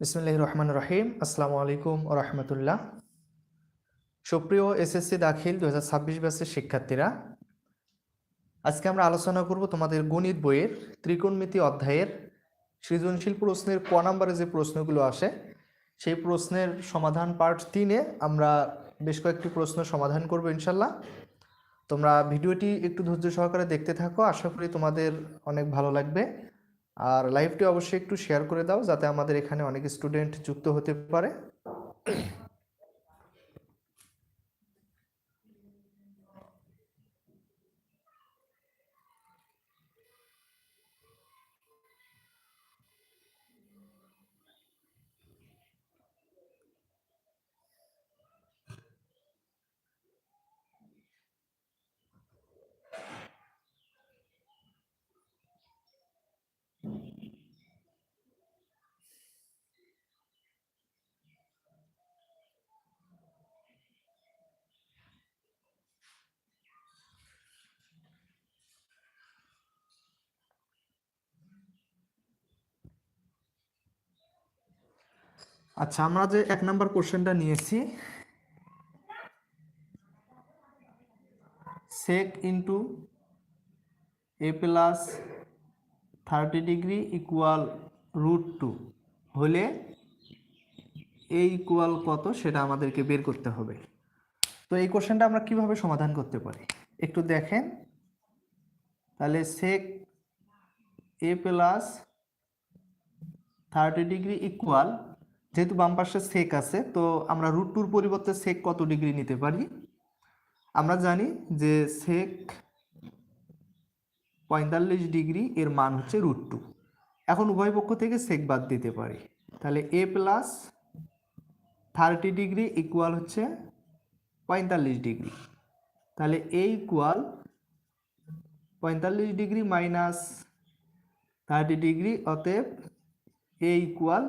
বিসমুল্লাহ রহমান রহিম আসসালামু আলাইকুম ও রহমতুল্লাহ সুপ্রিয় এসএসসি দাখিল দু হাজার ছাব্বিশ ব্যাচের শিক্ষার্থীরা, আজকে আমরা আলোচনা করব তোমাদের গণিত বইয়ের ত্রিকোণমিতি অধ্যায়ের সৃজনশীল প্রশ্নের ক নম্বরে যে প্রশ্নগুলো আসে, সেই প্রশ্নের সমাধান পার্ট তিনে আমরা বেশ কয়েকটি প্রশ্ন সমাধান করব ইনশাল্লাহ। তোমরা ভিডিওটি একটু ধৈর্য সহকারে দেখতে থাকো। আশা করি তোমাদের অনেক ভালো লাগবে। আর লাইভটি অবশ্যই একটু শেয়ার করে দাও, যাতে আমাদের এখানে অনেক স্টুডেন্ট যুক্ত হতে পারে। আচ্ছা আমরা যে এক নম্বর কোশ্চেনটা নিয়েছি sec into A plus thirty degree equal root two হলে এ ইকুয়াল কত সেটা আমাদেরকে বের করতে হবে। তো এই কোশ্চেনটা আমরা কীভাবে সমাধান করতে পারি? একটু দেখেন। তাহলে sec A plus thirty degree equal যেহেতু বাম পাশে সেক আছে, তো আমরা রুট টুর পরিবর্তে সেক কত ডিগ্রি নিতে পারি? আমরা জানি যে সেক পঁয়তাল্লিশ ডিগ্রি এর মান হচ্ছে রুট টু এখন উভয় পক্ষ থেকে সেক বাদ দিতে পারি। তাহলে A plus thirty degree equal হচ্ছে পঁয়তাল্লিশ ডিগ্রি তাহলে এ ইকুয়াল পঁয়তাল্লিশ ডিগ্রি মাইনাস থার্টি ডিগ্রি অতএব এ ইকুয়াল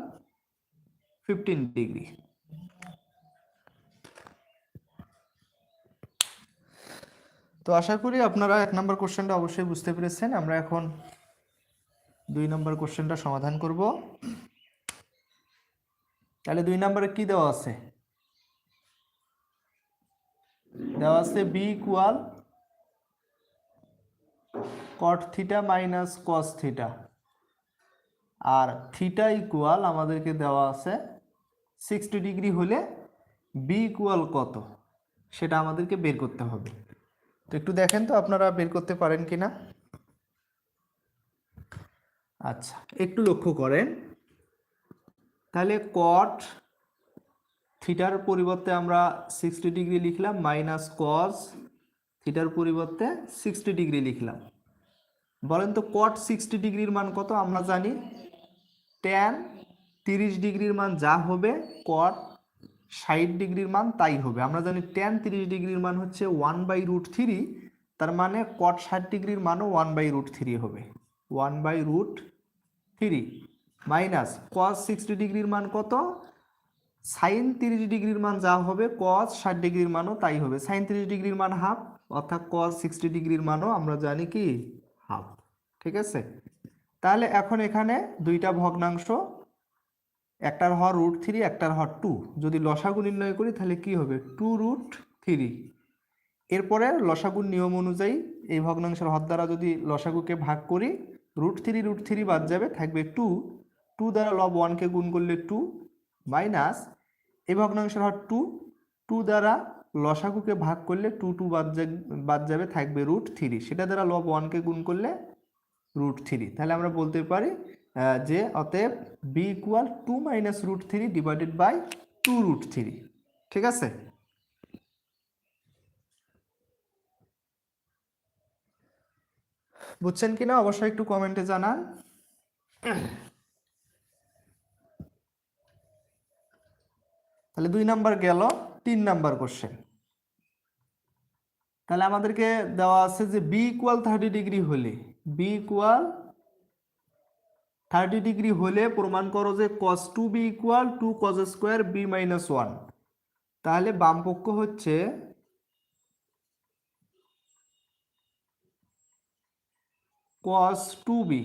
ফিফটিন ডিগ্রি তো আশা করি আপনারা এক নম্বর কোশ্চেনটা অবশ্যই বুঝতে পেরেছেন। আমরা এখন দুই নম্বর কোশ্চেনটা সমাধান করব। তাহলে দুই নম্বরে কি দেওয়া আছে? দেওয়া আছে B equal cot theta minus cos theta আর থিটা ইকুয়াল আমাদেরকে দেওয়া আছে সিক্সটি ডিগ্রি হলে বি ইকুয়াল কত? সেটা আমাদেরকে বের করতে হবে। তো একটু দেখেন তো আপনারা বের করতে পারেন কি না আচ্ছা একটু লক্ষ্য করেন। তাহলে কট থিটার পরিবর্তে আমরা সিক্সটি ডিগ্রি লিখলাম মাইনাস কস থিটার পরিবর্তে সিক্সটি ডিগ্রি লিখলাম। বলেন তো কট সিক্সটি ডিগ্রির মান কত? আমরা জানি ট্যান তিরিশ ডিগ্রির মান যা হবে কট ষাট ডিগ্রির মান তাই হবে। আমরা জানি ট্যান তিরিশ ডিগ্রির মান হচ্ছে ওয়ান বাই রুট থ্রি তার মানে কট ষাট ডিগ্রির মানও ওয়ান বাই রুট থ্রি হবে। One by root three minus cos sixty ডিগ্রির মান কত? সাইন তিরিশ ডিগ্রির মান যা হবে কস ষাট ডিগ্রির মানও তাই হবে। সাইন তিরিশ ডিগ্রির মান হাফ অর্থাৎ কস সিক্সটি ডিগ্রির মানও আমরা জানি কি? হাফ ঠিক আছে? তাহলে এখন এখানে দুইটা ভগ্নাংশ একটার হর রুট থ্রি একটার হর টু যদি লসাগু নির্ণয় করি, তাহলে কি হবে? টু রুট থ্রি এরপরে লসাগুর নিয়ম অনুযায়ী এই ভগ্নাংশের হর দ্বারা যদি লসাগুকে ভাগ করি রুট থ্রি রুট থ্রি বাদ যাবে, থাকবে টু টু দ্বারা লব ওয়ানকে গুণ করলে টু মাইনাস এই ভগ্নাংশের হর টু টু দ্বারা লসাগুকে ভাগ করলে টু টু বাদ বাদ যাবে, থাকবে রুট থ্রি সেটা দ্বারা লব ওয়ানকে গুণ করলে রুট থ্রি তাহলে আমরা বলতে পারি যে অতএব B equal two minus root three divided by two root three ঠিক আছে? বুঝছেন কিনা অবশ্যই একটু কমেন্টে জানান। তাহলে দুই নাম্বার গেল, তিন নাম্বার কোশ্চেন তাহলে আমাদেরকে দেওয়া আছে যে বি ইকুয়াল থার্টি ডিগ্রি হলে বি ইকুয়াল থার্টি ডিগ্রি হলে প্রমাণ করো যে cos two B equal two cos square B minus one তাহলে বাম পক্ষ হচ্ছে কস টু বি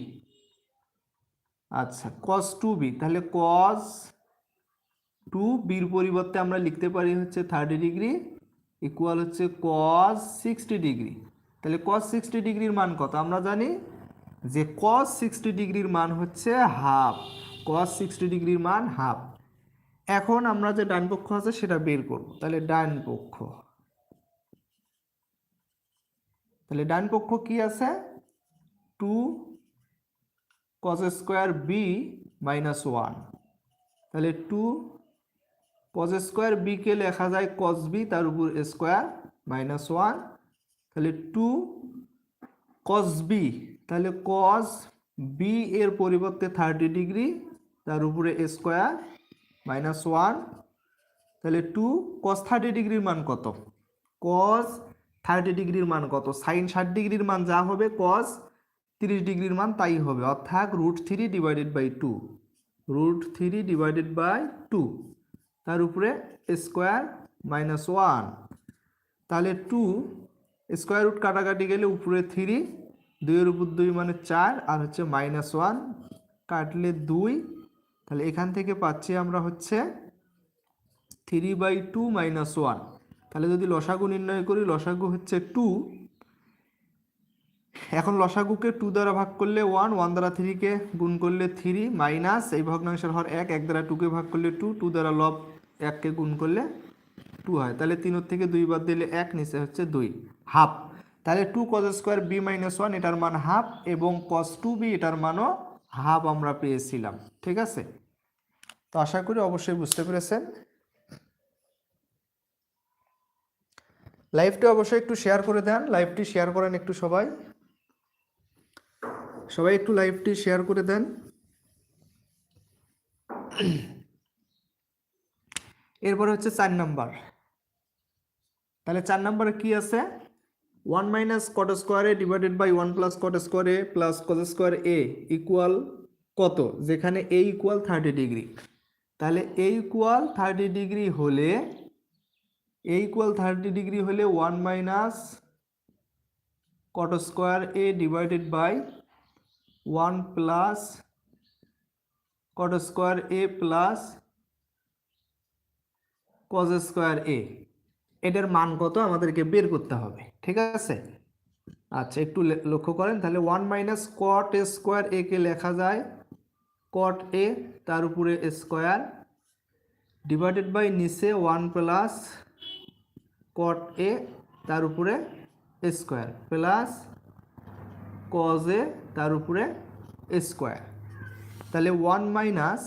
আচ্ছা কস টু বি তাহলে কস টু বির পরিবর্তে আমরা লিখতে পারি হচ্ছে থার্টি ডিগ্রি ইকুয়াল হচ্ছে কস সিক্সটি ডিগ্রি। তাহলে কস সিক্সটি ডিগ্রির মান কত? আমরা জানি যে কস সিক্সটি ডিগ্রির মান হচ্ছে হাফ কস সিক্সটি ডিগ্রির মান হাফ এখন আমরা যে ডান পক্ষ আছে সেটা বের করব। তাহলে ডান পক্ষ। তাহলে ডান পক্ষ কি আছে? Two cos square B minus one তাহলে টু কস স্কোয়ার বিকে লেখা যায় কস বি তার উপর স্কোয়ার মাইনাস ওয়ান তাহলে টু কস বি তাহলে কজ বি এর পরিবর্তে থার্টি ডিগ্রি তার উপরে স্কোয়ার মাইনাস ওয়ান তাহলে টু কস থার্টি ডিগ্রির মান কত? কস থার্টি ডিগ্রির মান কত? সাইন ষাট ডিগ্রির মান যা হবে কস তিরিশ ডিগ্রির মান তাই হবে। অর্থাৎ root three divided by two root three divided by two তার উপরে স্কোয়ার মাইনাস ওয়ান তাহলে টু স্কোয়ার রুট কাটাকাটি গেলে উপরে থ্রি দুইয়ের উপর দুই মানে চার আর হচ্ছে মাইনাস ওয়ান কাটলে দুই। তাহলে এখান থেকে পাচ্ছি আমরা হচ্ছে three by two minus one তাহলে যদি লসাগু নির্ণয় করি, লসাগু হচ্ছে টু এখন লসাগুকে টু দ্বারা ভাগ করলে ওয়ান ওয়ান দ্বারা থ্রিকে গুণ করলে থ্রি মাইনাস এই ভগ্নাংশের হর এক এক দ্বারা টুকে ভাগ করলে টু টু দ্বারা লব এককে গুণ করলে টু হয়। তাহলে তিনোর থেকে দুই বাদ দিলে এক, নিচে হচ্ছে দুই। হাফ। তাহলে two cos square B minus one এটার মান হাফ এবং কস টু বি এটার মানও হাফ আমরা পেয়েছিলাম, ঠিক আছে? তো আশা করি অবশ্যই বুঝতে পেরেছেন। লাইভটি অবশ্যই একটু শেয়ার করে দেন লাইভটি শেয়ার করেন একটু সবাই। সবাই একটু লাইভটি শেয়ার করে দেন। এরপরে হচ্ছে চার নাম্বার তাহলে চার নাম্বারে কি আছে? ওয়ান মাইনাস কট স্কোয়ারে divided by one plus cot স্কোয়ারে plus cot square A equal কত? যেখানে এ ইকুয়াল থার্টি ডিগ্রি তাহলে এ ইকুয়াল থার্টি ডিগ্রি হলে এ ইকুয়াল থার্টি ডিগ্রি হলে one minus cot square A divided by one plus cot square A plus cos square A এটার মান কত? আমাদেরকে বের করতে হবে। ঠিক আছে? আচ্ছা একটু লক্ষ্য করেন, তাহলে one minus cot square A কে লেখা যায় কট এ তার উপরে স্কোয়ার ডিভাইডেড বাই নিচে ওয়ান প্লাস কট এ তার উপরে স্কোয়ার প্লাস কজ এ তার উপরে স্কোয়ার তাহলে ওয়ান মাইনাস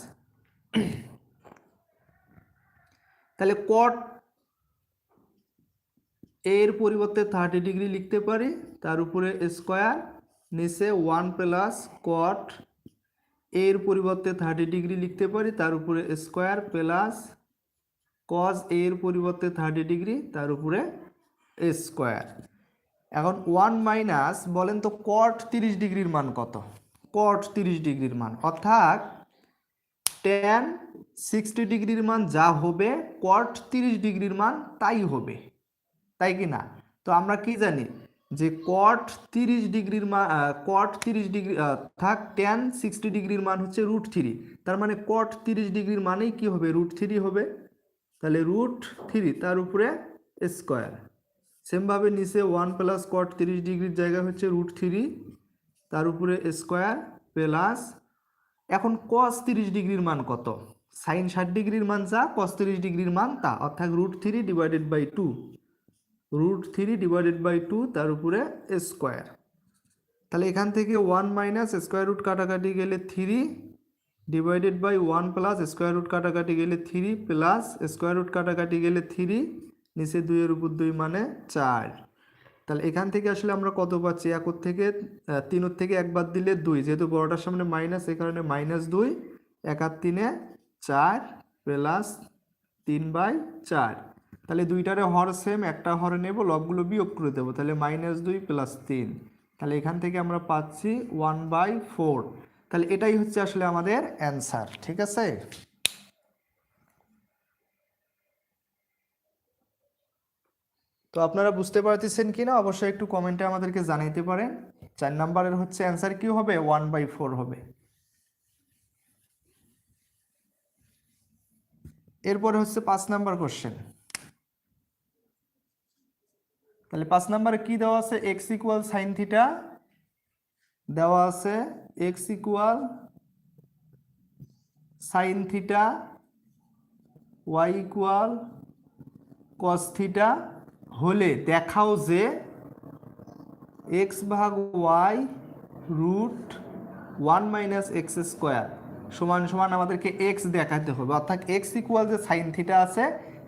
তাহলে কট এর পরিবর্তে থার্টি ডিগ্রি লিখতে পারি। তার উপরে স্কোয়ার নিচে ওয়ান প্লাস কট এর পরিবর্তে থার্টি ডিগ্রি লিখতে পারি। তার উপরে স্কোয়ার প্লাস কজ এর পরিবর্তে থার্টি ডিগ্রি তার উপরে স্কোয়ার এখন ওয়ান মাইনাস বলেন তো কট তিরিশ ডিগ্রির মান কত? কট তিরিশ ডিগ্রির মান। অর্থাৎ টেন সিক্সটি ডিগ্রির মান যা হবে কট তিরিশ ডিগ্রির মান তাই হবে। তাই কি না? তো আমরা কি জানি যে কট তিরিশ ডিগ্রির মান কট তিরিশ ডিগ্রি থাক টেন সিক্সটি ডিগ্রির মান হচ্ছে রুট থ্রি তার মানে কট তিরিশ ডিগ্রির মানেই কি হবে? রুট থ্রি হবে। তাহলে রুট থ্রি তার উপরে স্কোয়ার সেমভাবে নিচে ওয়ান প্লাস কট তিরিশ ডিগ্রির জায়গা হচ্ছে রুট থ্রি তার উপরে স্কোয়ার প্লাস এখন কস তিরিশ ডিগ্রির মান কত? সাইন ষাট ডিগ্রির মান যা কস তিরিশ ডিগ্রির মান তা। অর্থাৎ root three divided by two root three divided by two তার উপরে স্কোয়ার তাহলে এখান থেকে ওয়ান মাইনাস স্কোয়ার রুট কাটাকাটি গেলে three divided by one plus square root কাটাকাটি গেলে থ্রি প্লাস স্কোয়ার রুট কাটাকাটি গেলে থ্রি নিচে দুইয়ের উপর দুই মানে চার। তাহলে এখান থেকে আসলে আমরা কত পাচ্ছি? একর থেকে তিনোর থেকে একবার দিলে দুই, যেহেতু বড়টার সামনে মাইনাস এই কারণে মাইনাস দুই, এক আর তিনে চার প্লাস তিন বাই চার। তাহলে দুইটারে হর সেম একটা হরে নেব, লবগুলো বিয়োগ করে দেবো, তাহলে মাইনাস দুই প্লাস তিন। তাহলে এখান থেকে আমরা পাচ্ছি ওয়ান বাই ফোর তাহলে এটাই হচ্ছে আসলে আমাদের অ্যান্সার ঠিক আছে? তো আপনারা বুঝতে পারতেছেন কি না অবশ্যই একটু কমেন্টে আমাদেরকে জানাইতে পারেন। চার নাম্বারের হচ্ছে অ্যান্সার কি হবে? ওয়ান বাই ফোর হবে। এরপরে হচ্ছে পাঁচ নাম্বার কোশ্চেন তাহলে পাঁচ নাম্বারে কি দেওয়া আছে? এক্স ইকুয়াল সাইন থিটা দেওয়া আছে। X equal sine theta Y equal cos theta হলে দেখাও যে এক্স ভাগ Y root one minus X square সমান সমান আমাদেরকে এক্স দেখাতে হবে। অর্থাৎ এক্স ইকুয়াল যে সাইন থিটা আছে,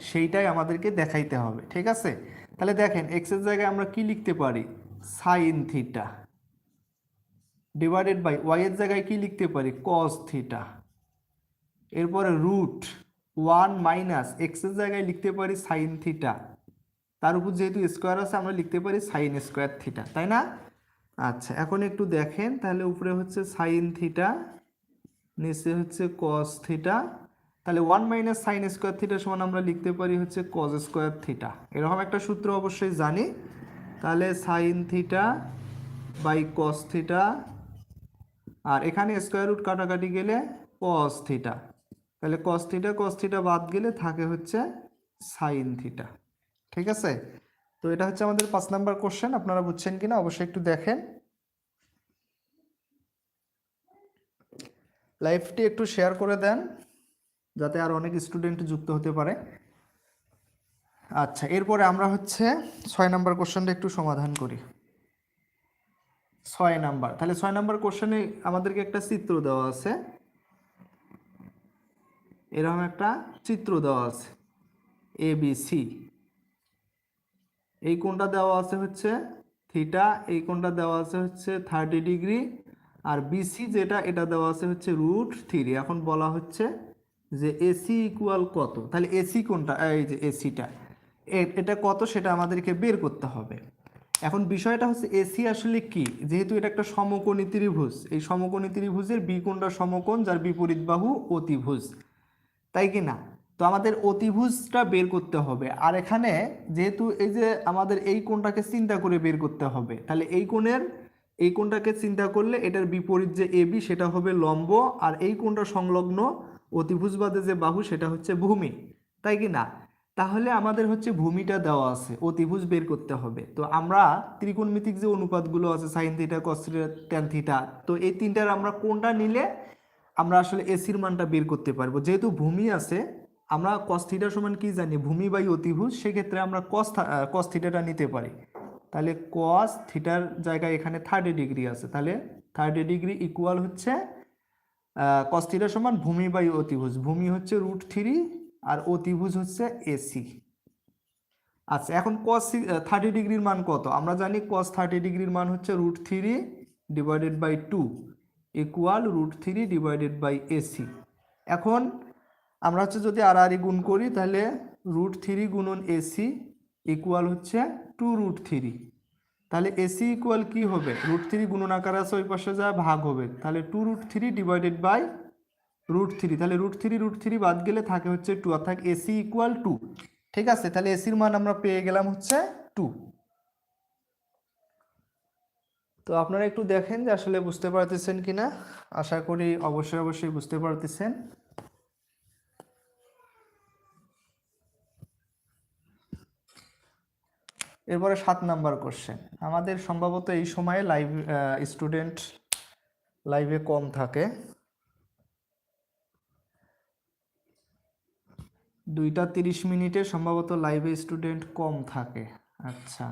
সেইটাই আমাদেরকে দেখাইতে হবে। ঠিক আছে? তাহলে দেখেন এক্সের জায়গায় আমরা কি লিখতে পারি? Sine theta divided by Y এর জায়গায় কি লিখতে পারি? কস থিটা এরপরে রুট ওয়ান মাইনাস এক্সের জায়গায় লিখতে পারি সাইন থিটা তার উপর যেহেতু স্কোয়ার আছে, আমরা লিখতে পারি সাইন স্কোয়ার থিটা তাই না? আচ্ছা এখন একটু দেখেন, তাহলে উপরে হচ্ছে সাইন থিটা নিচে হচ্ছে কস থিটা তাহলে one minus sine square theta সমান আমরা লিখতে পারি হচ্ছে কজ স্কোয়ার থিটা এরকম একটা সূত্র অবশ্যই জানি। তাহলে sine theta by cos theta আর এখানে স্কোয়ার রুট কাটাকাটি গেলে কস থিটা তাহলে কস থিটা কস থিটা বাদ গেলে থাকে হচ্ছে সাইন থিটা ঠিক আছে? তো এটা হচ্ছে আমাদের পাঁচ নাম্বার কোশ্চেন আপনারা বুঝছেন কিনা অবশ্যই একটু দেখেন। লাইভটি একটু শেয়ার করে দেন। যাতে আর অনেক স্টুডেন্ট যুক্ত হতে পারে। আচ্ছা এরপরে আমরা হচ্ছে ছয় নাম্বার কোশ্চেনটা একটু সমাধান করি। ছয় নাম্বার, তাহলে ছয় নাম্বার কোশ্চেনে আমাদেরকে একটা চিত্র দেওয়া আছে। এরকম একটা চিত্র দেওয়া আছে এ বি সি এই কোণটা দেওয়া আছে হচ্ছে থিটা এই কোণটা দেওয়া আছে হচ্ছে থার্টি ডিগ্রি আর বিসি যেটা, এটা দেওয়া আছে হচ্ছে রুট থ্রি এখন বলা হচ্ছে যে এসি ইকুয়াল কত? তাহলে এসি কোনটা? এই যে এসিটা। এটা কত সেটা আমাদেরকে বের করতে হবে। এখন বিষয়টা হচ্ছে এসি আসলে কি? যেহেতু এটা একটা সমকোণী ত্রিভুজ, এই সমকোণী ত্রিভুজের বি কোণটা সমকোণ, যার বিপরীত বাহু অতিভুজ। তাই কি না? তো আমাদের অতিভুজটা বের করতে হবে। আর এখানে যেহেতু এই যে আমাদের এই কোণটাকে চিন্তা করে বের করতে হবে, তাহলে এই কোণের, এই কোণটাকে চিন্তা করলে এটার বিপরীত যে এবি সেটা হবে লম্ব। আর এই কোণটা সংলগ্ন অতিভুজবাদে যে বাহু, সেটা হচ্ছে ভূমি। তাই কি না? তাহলে আমাদের হচ্ছে ভূমিটা দেওয়া আছে, অতিভুজ বের করতে হবে। তো আমরা ত্রিকোণমিতিক যে অনুপাতগুলো আছে sine theta cos tan theta তো এই তিনটার আমরা কোনটা নিলে আমরা আসলে এসির মানটা বের করতে পারব? যেহেতু ভূমি আছে, আমরা কস থিটা সমান কি জানি? ভূমি বাই অতিভুজ, সেক্ষেত্রে আমরা কস কস থিটাটা নিতে পারি। তাহলে কস থিটার জায়গায় এখানে থার্টি ডিগ্রি আছে। তাহলে থার্টি ডিগ্রি ইকুয়াল হচ্ছে কস সমান ভূমি বাই অতিভুজ। ভূমি হচ্ছে রুট থ্রি আর অতিভুজ হচ্ছে এসি আচ্ছা এখন কস থার্টি ডিগ্রির মান কত? আমরা জানি কস থার্টি ডিগ্রির মান হচ্ছে root three divided by two equal root three divided by AC এখন আমরা হচ্ছে যদি আড়াআড়ি গুণ করি, তাহলে রুট থ্রি গুণন এসি ইকুয়াল হচ্ছে টু রুট থ্রি তাহলে এসি ইকুয়াল কি হবে? রুট থ্রি গুণন আকার আছে, ওই পাশে যা ভাগ হবে। তাহলে two root three divided by root three তাহলে রুট থ্রি রুট থ্রি বাদ গেলে থাকে হচ্ছে টু অর্থাৎ এসি ইকুয়াল টু ঠিক আছে? তাহলে এসির মান আমরা পেয়ে গেলাম হচ্ছে টু তো আপনারা একটু দেখেন যে আসলে বুঝতে পারতেছেন কিনা? আশা করি অবশ্যই অবশ্যই বুঝতে পারতেছেন। এরপরে সাত নাম্বার কোশ্চেন আমাদের সম্ভবত এই সময়ে লাইভ স্টুডেন্ট লাইভে কম থাকে। দুইটা তিরিশ মিনিটে সম্ভবত লাইভে স্টুডেন্ট কম থাকে। আচ্ছা।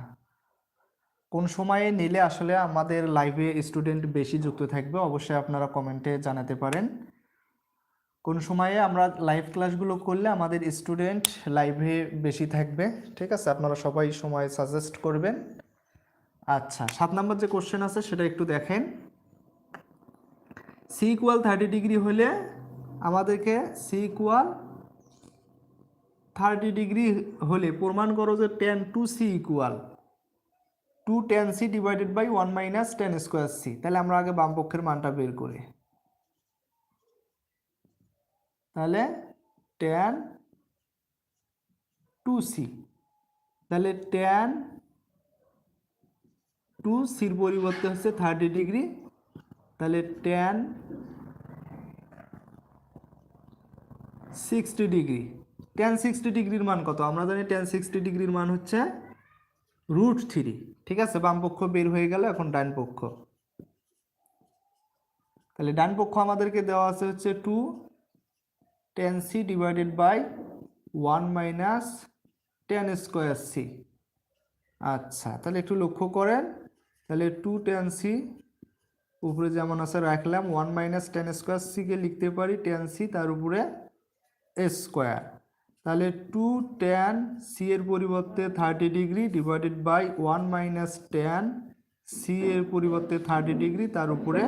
কোন সময়ে নিলে আসলে আমাদের লাইভে স্টুডেন্ট বেশি যুক্ত থাকবে? অবশ্যই আপনারা কমেন্টে জানাতে পারেন। কোন সময়ে আমরা লাইভ ক্লাসগুলো করলে আমাদের স্টুডেন্ট লাইভে বেশি থাকবে, ঠিক আছে? আপনারা সবাই সময় সাজেস্ট করবেন। আচ্ছা সাত নম্বর যে কোশ্চেন আছে সেটা একটু দেখেন। সি ইকুয়াল থার্টি ডিগ্রি হলে আমাদেরকে সি ইকুয়াল থার্টি ডিগ্রি হলে প্রমাণ করো যে tan two C equal two tan C divided by one minus tan square C তাহলে আমরা আগে বাম পক্ষের মানটা বের করি। তাহলে টেন টু সি তাহলে টেন টু সির পরিবর্তে হচ্ছে থার্টি ডিগ্রি তাহলে tan sixty degree tan sixty ডিগ্রির মান কত? আমরা জানি টেন সিক্সটি ডিগ্রির মান হচ্ছে রুট থ্রি ঠিক আছে? বাম পক্ষ বের হয়ে গেল, এখন ডান পক্ষ। তাহলে ডান পক্ষ আমাদেরকে দেওয়া আছে হচ্ছে two tan C divided by one minus tan square C আচ্ছা তাহলে একটু লক্ষ্য করেন। তাহলে টু টেন সি উপরে যেমন আছে রাখলাম ওয়ান মাইনাস টেন স্কোয়ার সিকে লিখতে পারি টেন সি তার উপরে স্কোয়ার তাহলে টু টেন সি এর পরিবর্তে thirty degree divided by one minus tan C এর পরিবর্তে থার্টি ডিগ্রি তার উপরে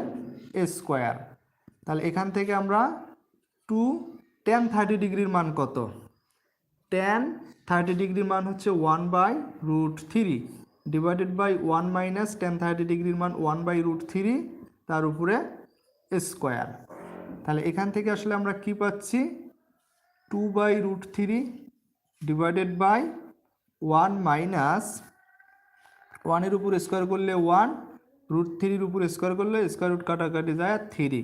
স্কোয়ার তাহলে এখান থেকে আমরা টু টেন থার্টি ডিগ্রির মান কত? টেন থার্টি ডিগ্রির মান হচ্ছে one by root three divided by one minus tan thirty ডিগ্রির মান ওয়ান বাই রুট থ্রি তার উপরে স্কোয়ার তাহলে এখান থেকে আসলে আমরা কি পাচ্ছি? Two by root three divided by one minus ওয়ানের উপর স্কোয়ার করলে ওয়ান রুট থ্রির উপর স্কোয়ার করলে স্কোয়ার রুট কাটাকাটি যায় থ্রি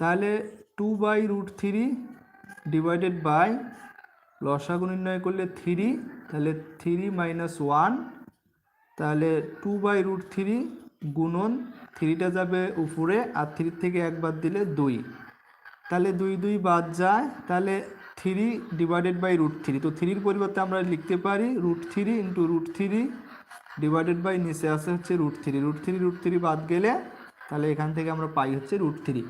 তাহলে two by root three divided by লসাগু নির্ণয় করলে থ্রি তাহলে থ্রি মাইনাস ওয়ান তাহলে টু বাই রুট থ্রি গুণন থ্রিটা যাবে উপরে আর থ্রি থেকে একবার দিলে দুই। তাহলে দুই দুই বাদ যায়, তাহলে three divided by root three তো থ্রির পরিবর্তে আমরা লিখতে পারি root three into root three divided by নিচে আসে হচ্ছে root three root three root three বাদ গেলে তাহলে এখান থেকে আমরা পাই হচ্ছে রুট থ্রি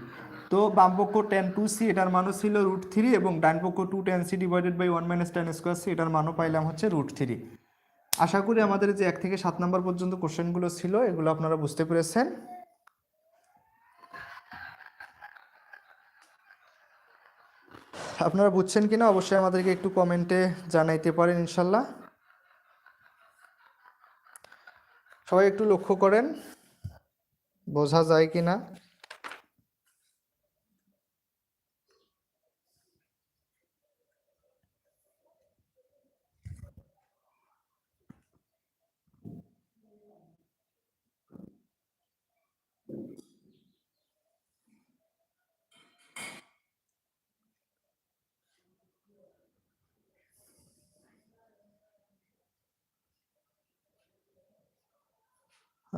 তো বামপক্ষ টেন টু সি এটার মানও ছিল রুট থ্রি এবং ডানপক্ষ two tan C divided by one minus tan square C এটার মানও পাইলাম হচ্ছে রুট থ্রি আশা করি আমাদের যে এক থেকে সাত নম্বর পর্যন্ত কোশ্চেনগুলো ছিল, এগুলো আপনারা বুঝতে পেরেছেন। আপনারা বুঝছেন কিনা অবশ্যই আমাদেরকে একটু কমেন্টে জানাইতে পারেন ইনশাল্লাহ। সবাই একটু লক্ষ্য করেন, বোঝা যায় কিনা?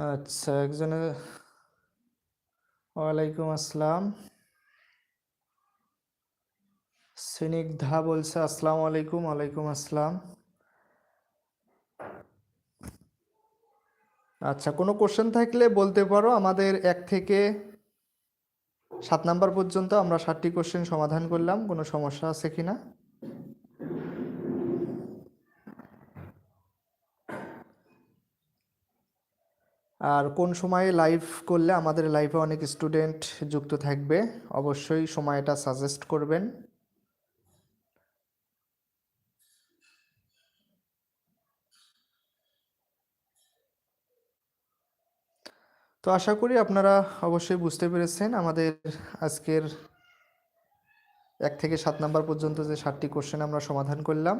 আচ্ছা একজনের ওয়ালাইকুম আসসালাম। স্নিগ্ধা বলছে, আসসালামু আলাইকুম, ওয়ালাইকুম আসসালাম। আচ্ছা কোনো কোশ্চেন থাকলে বলতে পারো, আমাদের এক থেকে সাত নাম্বার পর্যন্ত আমরা ষাটটি কোশ্চেন সমাধান করলাম, কোনো সমস্যা আছে কিনা? আর কোন সময়ে লাইভ করলে আমাদের লাইভে অনেক স্টুডেন্ট যুক্ত থাকবে, অবশ্যই সময়টা সাজেস্ট করবেন। তো আশা করি আপনারা অবশ্যই বুঝতে পেরেছেন আমাদের আজকের এক থেকে সাত নাম্বার পর্যন্ত যে সাতটি কোশ্চেন আমরা সমাধান করলাম।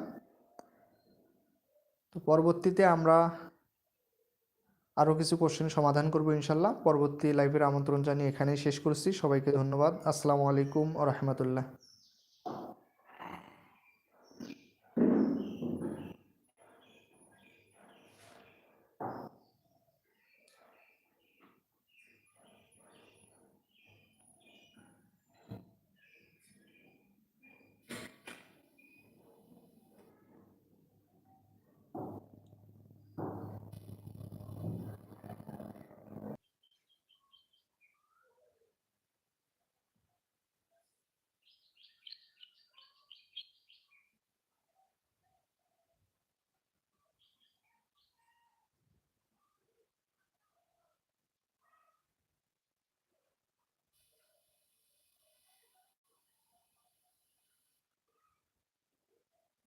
তো পরবর্তীতে আমরা আরও কিছু কোশ্চেন সমাধান করব ইনশাল্লাহ। পরবর্তী লাইভের আমন্ত্রণ জানিয়ে এখানেই শেষ করছি। সবাইকে ধন্যবাদ। আসসালামু আলাইকুম রহমতুল্লাহ।